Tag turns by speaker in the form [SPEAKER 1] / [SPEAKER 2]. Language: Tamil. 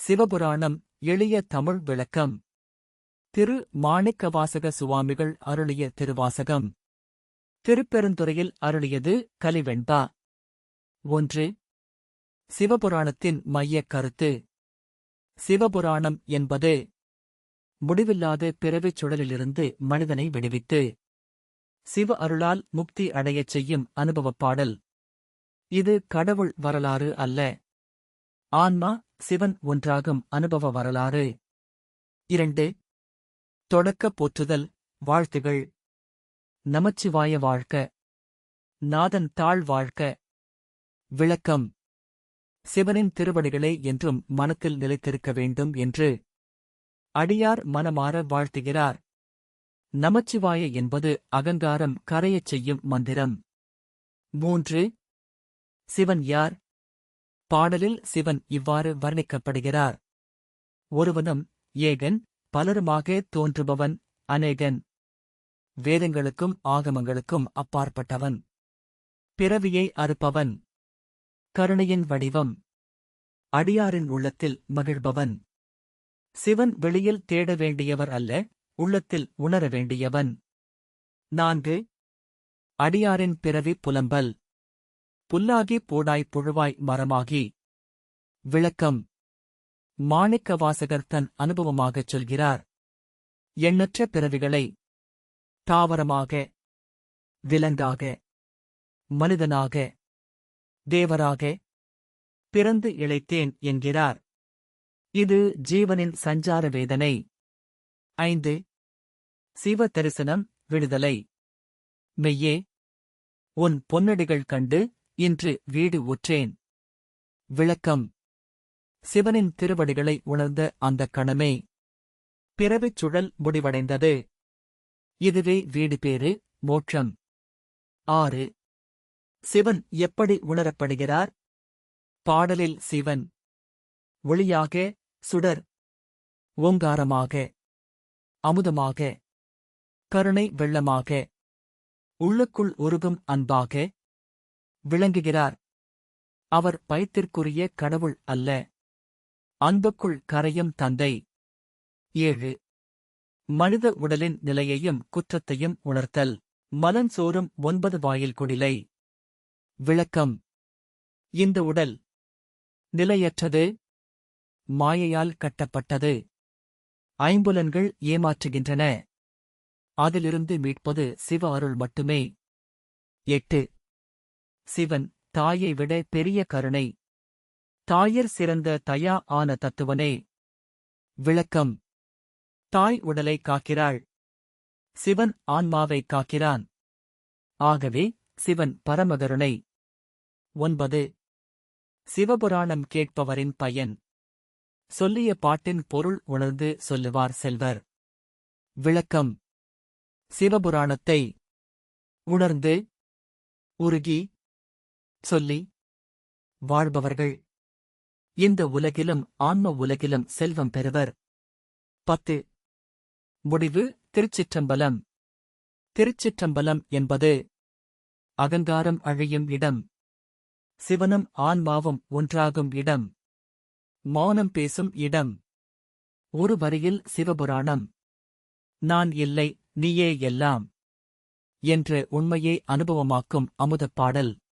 [SPEAKER 1] சிவபுராணம் எளிய தமிழ் விளக்கம். திரு. மாணிக்கவாசக சுவாமிகள் அருளிய திருவாசகம். திருப்பெருந்துறையில் அருளியது கலிவெண்பா. ஒன்று. சிவபுராணத்தின் மையக் கருத்து. சிவபுராணம் என்பது முடிவில்லாத பிறவிச் சுழலிலிருந்து மனிதனை விடுவித்து சிவ அருளால் முக்தி அடையச் செய்யும் அனுபவப் பாடல். இது கடவுள் வரலாறு அல்ல. ஆன்மா சிவன் ஒன்றாகும் அனுபவ வரலாறு. இரண்டு தொடக்க போற்றுதல் வாழ்த்துகள். நமச்சிவாய வாழ்க்க நாதன் தாழ் வாழ்க்க விளக்கம். சிவனின் திருவடிகளே என்றும் மனத்தில் நிலைத்திருக்க வேண்டும் என்று. அடியார் மனமாற வாழ்த்துகிறார். நமச்சிவாய என்பது அகங்காரம் கரையச் செய்யும் மந்திரம். மூன்று சிவன் யார்? பாடலில் சிவன் இவ்வாறு வர்ணிக்கப்படுகிறார். ஒருவனும் ஏகன் பலருமாக தோன்றுபவன் அநேகன். வேதங்களுக்கும் ஆகமங்களுக்கும் அப்பாற்பட்டவன். பிறவியை அறுப்பவன். கருணையின் வடிவம். அடியாரின் உள்ளத்தில் மகிழ்பவன். சிவன் வெளியில் தேட வேண்டியவர் அல்ல உள்ளத்தில் உணர வேண்டியவன். நான்கு. அடியாரின் பிறவி புலம்பல். புல்லாகி போடாய் புழுவாய் மரமாகி. விளக்கம். மாணிக்கவாசகர் தன் அனுபவமாகச் சொல்கிறார். எண்ணற்ற பிறவிகளை. தாவரமாக. விலங்காக. மனிதனாக. தேவராக. பிறந்து இழைத்தேன் என்கிறார். இது ஜீவனின் சஞ்சார வேதனை. ஐந்து. சிவ தரிசனம் விடுதலை. மெய்யே. உன் பொன்னடிகள் கண்டு இன்று வீடு உற்றேன் விளக்கம். சிவனின் திருவடிகளை உணர்ந்த அந்தக் கணமே. பிறவிச் சுழல் முடிவடைந்தது. இதுவே வீடு பேறு மோட்சம். ஆறு. சிவன் எப்படி உணரப்படுகிறார்? பாடலில் சிவன். ஒளியாக சுடர். ஓங்காரமாக. அமுதமாக. கருணை வெள்ளமாக. உள்ளுக்குள் உருகும் அன்பாக. விளங்குகிறார். அவர் பயத்திற்குரிய கடவுள் அல்ல. அன்புக்குள் கரையும் தந்தை. ஏழு. மனித உடலின் நிலையையும் குற்றத்தையும் உணர்த்தல். மலன் சோறும் ஒன்பது வாயில் குடிலை. விளக்கம். இந்த உடல். நிலையற்றது. மாயையால் கட்டப்பட்டது. ஐம்புலன்கள் ஏமாற்றுகின்றன. அதிலிருந்து மீட்பது சிவ அருள் மட்டுமே. எட்டு. சிவன் தாயை விட பெரிய கருணை. தாயிற் சிறந்த தயா ஆன தத்துவனே. விளக்கம். தாய் உடலை காக்கிறாள். சிவன் ஆன்மாவை காக்கிறான். ஆகவே சிவன் பரமகருணை. ஒன்பது. சிவபுராணம் கேட்பவரின் பயன். சொல்லிய பாட்டின் பொருள் உணர்ந்து சொல்லுவார் செல்வர். விளக்கம். சிவபுராணத்தை உணர்ந்து உருகி சொல்லி வாழ்பவர்கள் இந்த உலகிலும் ஆன்ம உலகிலும் செல்வம் பெறுவர். பத்து முடிவு திருச்சிற்றம்பலம். திருச்சிற்றம்பலம் என்பது அகங்காரம் அழியும் இடம். சிவனும் ஆன்மாவும் ஒன்றாகும் இடம். மௌனம் பேசும் இடம். ஒரு வரியில் சிவபுராணம். நான் இல்லை நீயே எல்லாம் என்ற உண்மையை அனுபவமாக்கும் அமுதப் பாடல்.